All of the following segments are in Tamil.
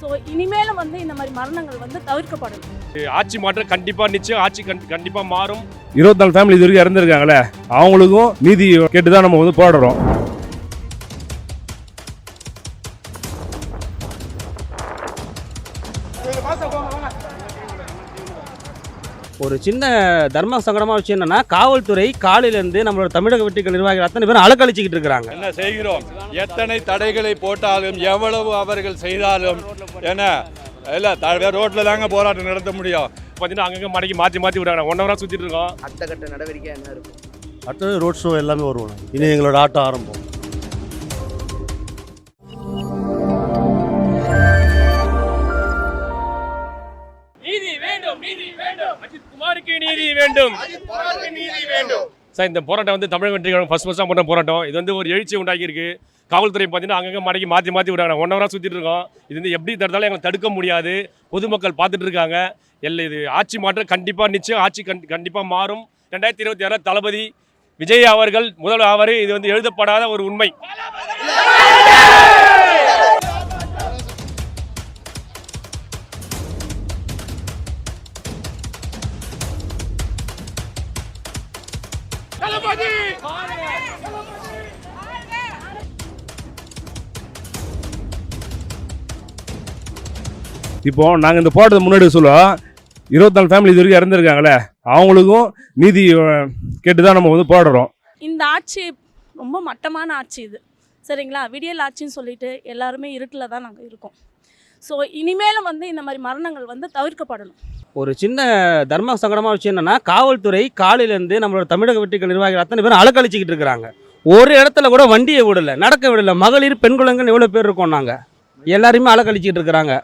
ஸோ இனிமேலும் வந்து இந்த மாதிரி மரணங்கள் வந்து தவிர்க்கப்படணும். ஆட்சி மாற்றம் கண்டிப்பா நிச்சயம். ஆட்சி கண்டி- கண்டிப்பா மாறும். இருபத்தி நாலு ஃபேமிலி இது வரைக்கும் இறந்துருக்காங்களே அவங்களுக்கும் நீதி கேட்டு தான் நம்ம வந்து போராடுறோம். ஒரு சின்ன தர்ம சங்கடமாக விஷயம் என்னன்னா காவல்துறை காலையிலேருந்து நம்மளோட தமிழக வெற்றிகள் நிர்வாகிகள் அத்தனை பேரும் அலக்கழிச்சிக்கிட்டு இருக்கிறாங்க. என்ன செய்கிறோம்? எத்தனை தடைகளை போட்டாலும் எவ்வளவு அவர்கள் செய்தாலும் என்ன? இல்ல த- ரோட்ல தாங்க போராட்டம் நடத்த முடியும். பார்த்தீங்கன்னா அங்கங்க மடக்கி மாற்றி மாற்றி விடுறாங்க. ஒன் ஹவராக சுற்றிட்டு இருக்கோம். அடுத்த கட்ட நடவடிக்கை என்ன இருக்கும்? அடுத்தது ரோட் ஷோ எல்லாமே வருவோம். இனி எங்களோட ஆட்டம் ஆரம்பம். வேண்டும். சார் இந்த போராட்டம் வந்து தமிழக வெற்றி கழகம் ஃபர்ஸ்ட் ஃபர்ஸ்ட்டாக பண்ண போராட்டம். இது வந்து ஒரு எழுச்சி உண்டாக்கியிருக்கு. காவல்துறை பார்த்தீங்கன்னா அங்கங்க மடக்கி மாற்றி மாற்றி விடுறாங்க. ஒன் ஹவராக சுற்றிட்டு இருக்கோம். இது வந்து எப்படி தடுத்தாலும் எங்களை தடுக்க முடியாது. பொதுமக்கள் பார்த்துட்டு இருக்காங்க. எல்லாம் இது ஆட்சி மாற்றம் கண்டிப்பாக நிச்சயம். ஆட்சி கண் கண்டிப்பாக மாறும். ரெண்டாயிரத்தி இருபத்தி ஆறில் தளபதி விஜய் அவர்கள் முதல் ஆவார். இது வந்து எழுதப்படாத ஒரு உண்மை. இப்போ நாங்கள் இந்த போராட்டத்தை முன்னாடி சொல்லுவோம் இருபத்தி நாலு ஃபேமிலி இது வரைக்கும் இறந்துருக்காங்களே. அவங்களுக்கும் நீதி கேட்டு தான் நம்ம வந்து போராடுறோம் இந்த ஆட்சி ரொம்ப மட்டமான ஆட்சி இது. சரிங்களா? விடியல் ஆட்சின்னு சொல்லிட்டு எல்லாருமே இருட்டில் தான் நாங்கள் இருக்கோம். ஸோ இனிமேலும் வந்து இந்த மாதிரி மரணங்கள் வந்து தவிர்க்கப்படணும். ஒரு சின்ன தர்ம சங்கடமாக விஷயம் என்னன்னா காவல்துறை காலையிலேருந்து நம்மளோட தமிழக வெற்றிகள் நிர்வாகிகள் அத்தனை பேரும் அலக்கழிச்சிக்கிட்டு இருக்கிறாங்க. ஒரு இடத்துல கூட வண்டியை விடல நடக்க விடல. மகளிர் பெண் குழந்தைகள் எவ்வளோ பேர் இருக்கோம் நாங்கள் எல்லாரையுமே அலக்கழிச்சிக்கிட்டு இருக்கிறாங்க.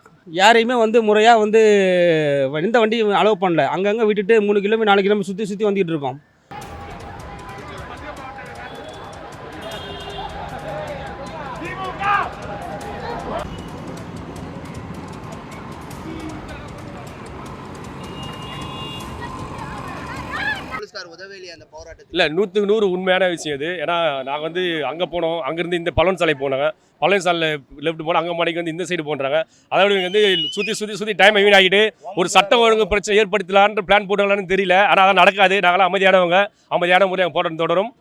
யாரையுமே வந்து முறையாக வந்து இந்த வண்டி அலோவ் பண்ணல. அங்கங்கே விட்டுட்டு மூணு கிலோமீட்டர் நாலு கிலோமீட்டர் சுற்றி சுற்றி வந்துகிட்டு இருக்கோம். போலீஸ்கார் உதவியிலே அந்த போராட்டத்தில் இல்லை நூற்றுக்கு நூறு உண்மையான விஷயம் இது. ஏன்னா நாங்கள் வந்து அங்கே போனோம். அங்கேருந்து இந்த பழன் சாலை போனாங்க. பழன் சாலையில் லெஃப்ட் போனோம் அங்கே மணிக்கு வந்து இந்த சைடு போன்றாங்க. அதோட இவங்க வந்து சுற்றி சுற்றி சுற்றி டைம் வீணாகிட்டு ஒரு சட்ட ஒழுங்கு பிரச்சனை ஏற்படுத்தலான்ற பிளான் போட்டாங்களான்னு தெரியல. ஆனால் அதெல்லாம் நடக்காது. நாங்களாம் அமைதியானவங்க. அமைதியான முறையாக போராட்டம் தொடரும்.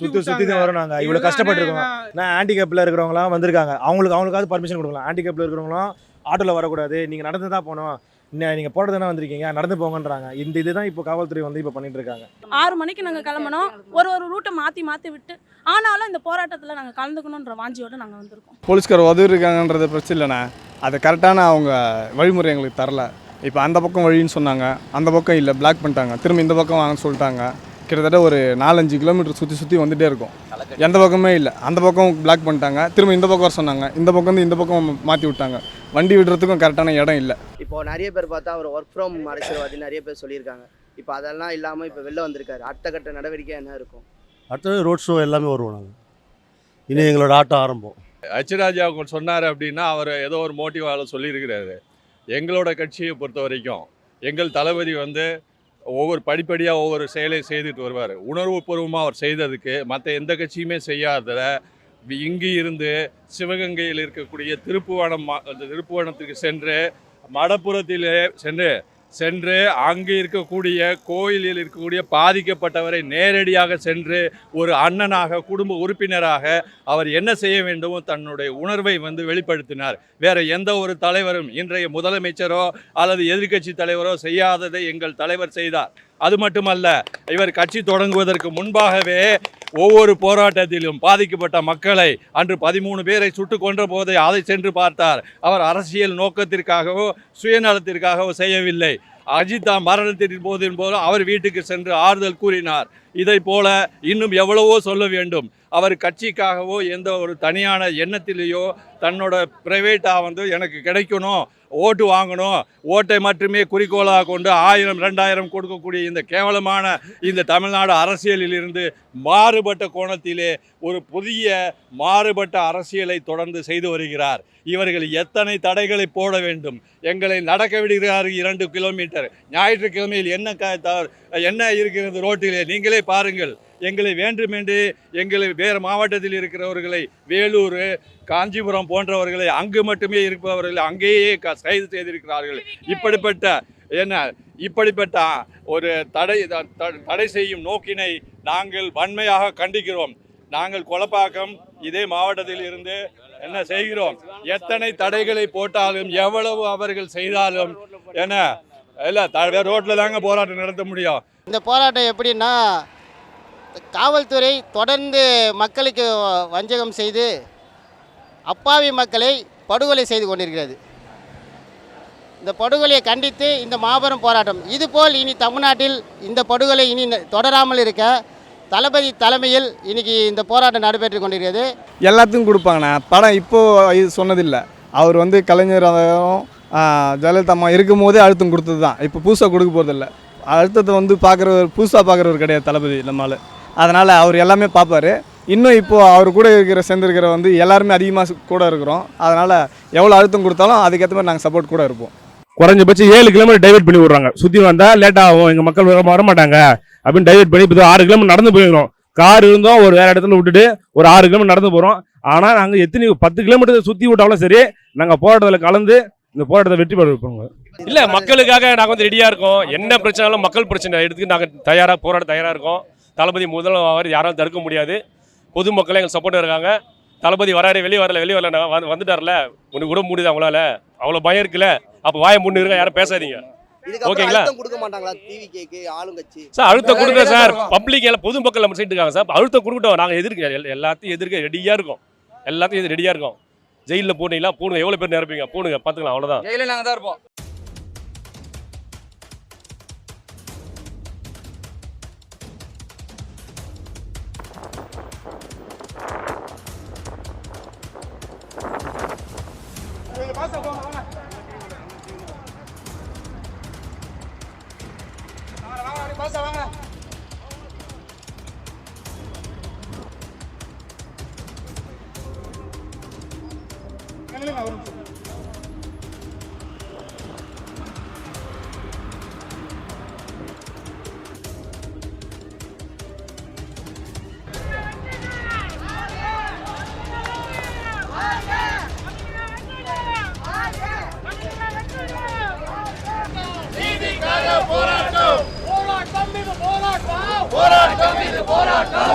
சுத்தி சுத்தி தான் வரோம் நாங்க. இவ்வளவு கஷ்டப்பட்டிருக்கோம். நான் ஹேண்டிகேப்ல இருக்கிறவங்களாம் வந்திருக்காங்க. அவங்களுக்கு அவங்களுக்காவது பர்மிஷன் கொடுக்கலாம். ஹேண்டிகேப்ல இருக்கிறவங்களும் ஆட்டோல வரக்கூடாது. நீங்க நடந்து தான் போகணும். இன்ன- நீங்க போறது தானே வந்திருக்கீங்க நடந்து போங்கன்றாங்க. இந்த இதுதான் இப்போ காவல்துறை வந்து இப்போ பண்ணிட்டு இருக்காங்க ஆறு மணிக்கு நாங்கள் கிளம்பணும். ஒரு ஒரு ரூட்டை மாற்றி மாற்றி விட்டு ஆனாலும் இந்த போராட்டத்தில் நாங்கள் கலந்துக்கணுன்ற வாஞ்சியோடு நாங்கள் வந்திருக்கோம். போலீஸ்கார் உதவி இருக்காங்கன்றது பிரச்சனை இல்லைண்ணே. அது கரெக்டான அவங்க வழிமுறை எங்களுக்கு தரல. இப்போ அந்த பக்கம் வழின்னு சொன்னாங்க. அந்த பக்கம் இல்லை பிளாக் பண்ணிட்டாங்க. திரும்ப இந்த பக்கம் வாங்கன்னு சொல்லிட்டாங்க. கிட்டத்தட்ட ஒரு நாலஞ்சு கிலோமீட்டர் சுற்றி சுற்றி வந்துட்டே இருக்கும். எந்த பக்கமே இல்லை. அந்த பக்கம் பிளாக் பண்ணிட்டாங்க. திரும்ப இந்த பக்கம் வர சொன்னாங்க. இந்த பக்கம் வந்து இந்த பக்கம் மாற்றி விட்டாங்க. வண்டி விடுறதுக்கும் கரெக்டான இடம் இல்லை. இப்போ நிறைய பேர் பார்த்தா அவர் ஒர்க் ஃப்ரம் அரசியல்வாதி நிறைய பேர் சொல்லியிருக்காங்க. இப்போ அதெல்லாம் இல்லாமல் இப்போ வெளில வந்திருக்காரு. அடுத்த கட்ட நடவடிக்கை என்ன இருக்கும்? அடுத்தது ரோட் ஷோ எல்லாமே வருவோம் நாங்கள் இனி எங்களோட ஆட்டம் ஆரம்பம். அச்சுராஜா அவங்க சொன்னார் அப்படின்னா அவர் ஏதோ ஒரு மோட்டிவால சொல்லியிருக்கிறாரு. எங்களோட கட்சியை பொறுத்த வரைக்கும் எங்கள் தளபதி வந்து ஒவ்வொரு படிப்படியாக ஒவ்வொரு செயலை செய்துட்டு வருவார். உணர்வுபூர்வமாக அவர் செய்ததுக்கு மற்ற எந்த கட்சியுமே செய்யாதத இங்கு இருந்து சிவகங்கையில் இருக்கக்கூடிய திருப்புவனம் மா- அந்த திருப்புவனத்துக்கு சென்று மடப்புறத்திலே சென்று சென்று அங்கு இருக்கக்கூடிய கோயிலில் இருக்கக்கூடிய பாதிக்கப்பட்டவரை நேரடியாக சென்று ஒரு அண்ணனாக குடும்ப உறுப்பினராக அவர் என்ன செய்ய வேண்டுமோ தன்னுடைய உணர்வை வந்து வெளிப்படுத்தினார். வேற எந்த ஒரு தலைவரும் இன்றைய முதலமைச்சரோ அல்லது எதிர்க்கட்சி தலைவரோ செய்யாததை எங்கள் தலைவர் செய்தார். அது மட்டுமல்ல இவர் கட்சி தொடங்குவதற்கு முன்பாகவே ஒவ்வொரு போராட்டத்திலும் பாதிக்கப்பட்ட மக்களை அன்று பதிமூணு பேரை சுட்டு கொன்ற போது அதை சென்று பார்த்தார். அவர் அரசியல் நோக்கத்திற்காகவோ சுயநலத்திற்காகவோ செய்யவில்லை. அஜித்தா மரணத்தின் போதின் போதும் அவர் வீட்டுக்கு சென்று ஆறுதல் கூறினார். இதை போல இன்னும் எவ்வளவோ சொல்ல வேண்டும். அவர் கட்சிக்காகவோ எந்த ஒரு தனியான எண்ணத்திலேயோ தன்னோட பிரைவேட்டாக வந்து எனக்கு கிடைக்கணும். ஓட்டு வாங்கணும். ஓட்டை மட்டுமே குறிக்கோளாக கொண்டு ஆயிரம் ரெண்டாயிரம் கொடுக்கக்கூடிய இந்த கேவலமான இந்த தமிழ்நாடு அரசியலில் இருந்து மாறுபட்ட கோணத்திலே ஒரு புதிய மாறுபட்ட அரசியலை தொடர்ந்து செய்து வருகிறார். இவர்கள் எத்தனை தடைகளை போட வேண்டும்? எங்களை நடக்க விடுகிறார் இரண்டு கிலோமீட்டர் ஞாயிற்றுக்கிழமையில் என்ன க என்ன இருக்கிறது ரோட்டிலே? நீங்களே பாருங்கள். எங்களை வேண்டுமென்று எங்களை வேறு மாவட்டத்தில் இருக்கிறவர்களை வேலூர் காஞ்சிபுரம் போன்றவர்களை அங்கு மட்டுமே இருப்பவர்களை அங்கேயே க- கைது செய்திருக்கிறார்கள். இப்படிப்பட்ட என்ன இப்படிப்பட்ட ஒரு தடை த- தடை செய்யும் நோக்கினை நாங்கள் வன்மையாக கண்டிக்கிறோம். நாங்கள் கொலப்பாக்கம் இதே மாவட்டத்தில் இருந்து என்ன செய்கிறோம்? எத்தனை தடைகளை போட்டாலும் எவ்வளவு அவர்கள் செய்தாலும் என்ன இல்லை த ரோட்டில் தாங்க போராட்டம் நடத்த முடியும். இந்த போராட்டம் எப்படின்னா காவல்துறை தொடர்ந்து மக்களுக்கு வஞ்சகம் செய்து அப்பாவி மக்களை படுகொலை செய்து கொண்டிருக்கிறது. இந்த படுகொலையை கண்டித்து இந்த மாபெரும் போராட்டம். இதுபோல் இனி தமிழ்நாட்டில் இந்த படுகொலை இனி தொடராமல் இருக்க தளபதி தலைமையில் இன்னைக்கு இந்த போராட்டம் நடைபெற்று கொண்டிருக்கிறது. எல்லாத்துக்கும் கொடுப்பாங்கண்ணா. படம் இப்போது இது சொன்னதில்லை. அவர் வந்து கலைஞர் ஜெயலலிதா அம்மா இருக்கும் போதே அழுத்தம் கொடுத்தது தான் இப்போ புதுசாக கொடுக்க போகிறதில்ல அழுத்தத்தை வந்து பார்க்குறவர் புதுசாக பார்க்குறவர் கிடையாது தளபதி நம்மளால் அதனால் அவர் எல்லாமே பார்ப்பாரு. இன்னும் இப்போது அவர் கூட இருக்கிற சேர்ந்துருக்கிற வந்து எல்லாருமே அதிகமாக கூட இருக்கிறோம். அதனால் எவ்வளோ அழுத்தம் கொடுத்தாலும் அதுக்கேற்ற மாதிரி நாங்கள் சப்போர்ட் கூட இருப்போம். குறைஞ்சபட்சம் ஏழு கிலோமீட்டர் டைவர்ட் பண்ணி விடுறாங்க. சுற்றி வந்தால் லேட் ஆகும். எங்கள் மக்கள் வர வர மாட்டாங்க அப்படின்னு டைவர்ட் பண்ணி இப்போ ஆறு கிலோமீட்டர் நடந்து போயிருக்கிறோம். கார் இருந்தோம் ஒரு வேறு இடத்துல விட்டுட்டு ஒரு ஆறு கிலோமீட்டர் நடந்து போகிறோம் ஆனால் நாங்கள் எத்தனை பத்து கிலோமீட்டர் சுற்றி விட்டாலும் சரி நாங்கள் போராட்டத்தில் கலந்து இந்த போராட்டத்தை வெற்றி பெற வைப்போங்க. இல்ல மக்களுக்காக நாங்க வந்து ரெடியா இருக்கோம். என்ன பிரச்சனாலும் மக்கள் பிரச்சனை. எடுத்துக்கு நாங்க தயாரா போராட தயாரா இருக்கோம். தளபதி முதல்வர் யாராலும் தடுக்க முடியாது. பொதுமக்கள் எங்களுக்கு சப்போர்ட் இருக்காங்க. தளபதி வராரு வெளியே வரல வெளியே வரல நான் வந்து- வந்துட்டார்ல. உனக்கு கூட முடியுது அவங்களால அவ்வளோ பயம் இருக்குல்ல? அப்போ வாயை முன்னு இருக்க யாரும் பேசாதீங்க. ஓகேங்களா? சார் அழுத்தம் கொடுங்க சார். பப்ளிக் எல்லாம் பொதுமக்கள் நம்ம சைடு இருக்காங்க சார். அழுத்தம் கொடுக்கட்டும். நாங்கள் எதிர்க்க எல்- எல்லாத்தையும் எதிர்க்க ரெடியாக இருக்கோம். எல்லாத்தையும் எதிர் ரெடியாக இருக்கோம். ஜெயிலில் போனீங்களா? போடுங்க எவ்வளோ பேர் நிரப்பீங்க? போடுங்க பார்த்துக்கலாம் அவ்வளோதான் ஜெயிலில் நாங்கள் தான் இருப்போம். போராட்டம் இது போராட்டம் போராட்டம் இது போராட்டம்.